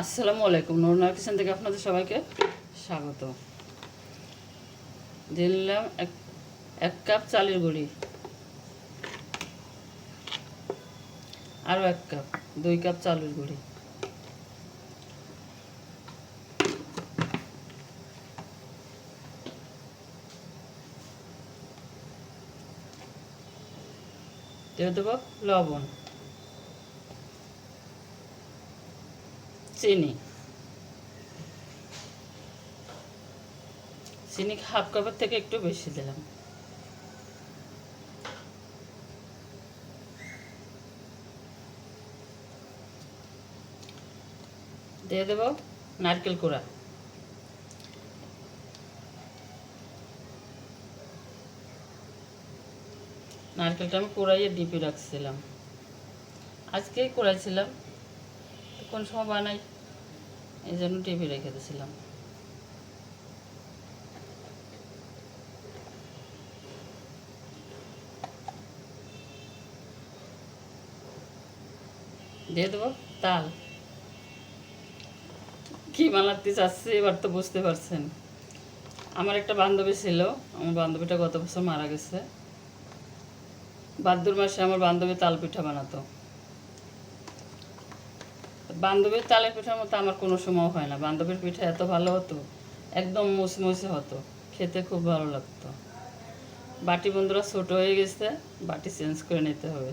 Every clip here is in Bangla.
আসসালামু আলাইকুম নুরনার কিচেন থেকে আপনাদের সবাইকে স্বাগত। দিয়ে নিলাম এক এক কাপ চালের গুঁড়ি। আরও এক কাপ, দুই কাপ চালের গুঁড়ি। দেবো লবণ। চিনি। চিনি হাফ কাপের থেকে একটু বেশি দিলাম। দিয়ে দেব নারকেল কোড়া। নারকেলটা আমি কোড়াইয়ে ডিপে রাখছিলাম। আজকেই কোড়াইছিলাম কোন সময় বানাই? এই জন্য টিভি রেখে দিয়েছিলাম দিয়ে দেবো তাল। কি বানাতে চাচ্ছি এবার তো বুঝতে পারছেন। আমার একটা বান্ধবী ছিল, আমার বান্ধবীটা গত বছর মারা গেছে। ভাদ্র মাসে আমার বান্ধবী তাল পিঠা বানাতো। বান্ধবীর তালের পিঠার মতো আমার কোনো সময় হয় না। বান্ধবীর পিঠা এত ভালো হতো, একদম মুসমুসে হতো। খেতে খুব ভালো লাগতো। বাটি বন্ধুরা ছোট হয়ে গেছে, বাটি চেঞ্জ করে নিতে হবে।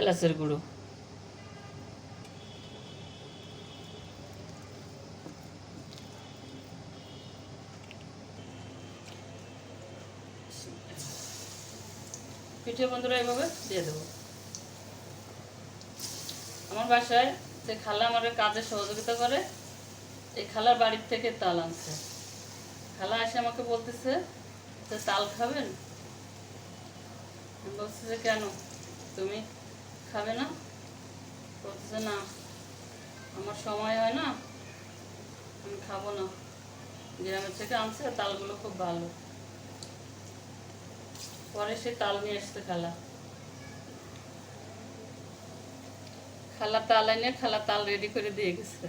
এলাচের গুঁড়ো। পিঠে বন্ধুরা এভাবে দিয়ে দেবো। আমার বাসায় যে খালা আমার কাজে সহযোগিতা করে, এই খালার বাড়ির থেকে তাল আনছে। খালা এসে আমাকে বলতেছে যে, তাল খাবেন? বলছি যে, কেন? তুমি খাবে না? বলতেছে, না, আমার সময় হয় না, আমি খাব না। গ্রামের থেকে আনছে, তালগুলো খুব ভালো। পরে সে তাল নিয়ে এসছে খালা। খালা তাল এনে খালা তাল রেডি করে দিয়ে গেছে।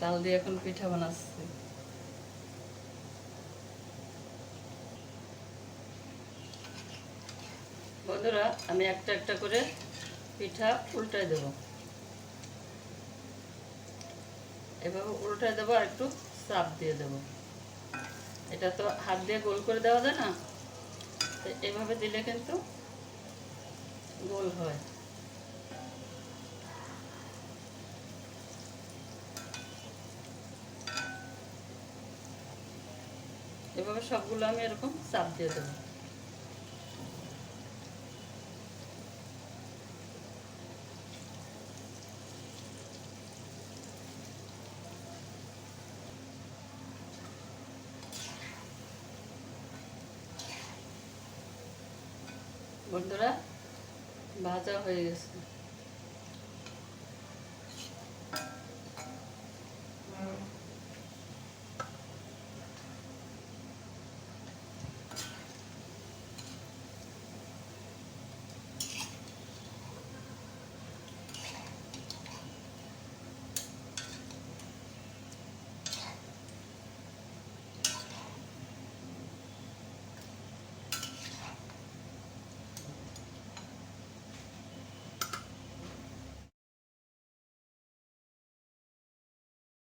তাল দিয়ে এখন পিঠা বানাচ্ছে। বন্ধুরা, আমি একটা একটা করে পিঠা উল্টায় দেব। এভাবে উল্টায় দেবো আর একটু চাপ দিয়ে দেব। এটা তো হাত দিয়ে গোল করে দেওয়া যায় না? এভাবে দিলে কিন্তু গোল হয়। এভাবে সবগুলো আমি এরকম চাপ দিয়ে দেবো। বন্ধুরা ভাজা হয়ে গেছে।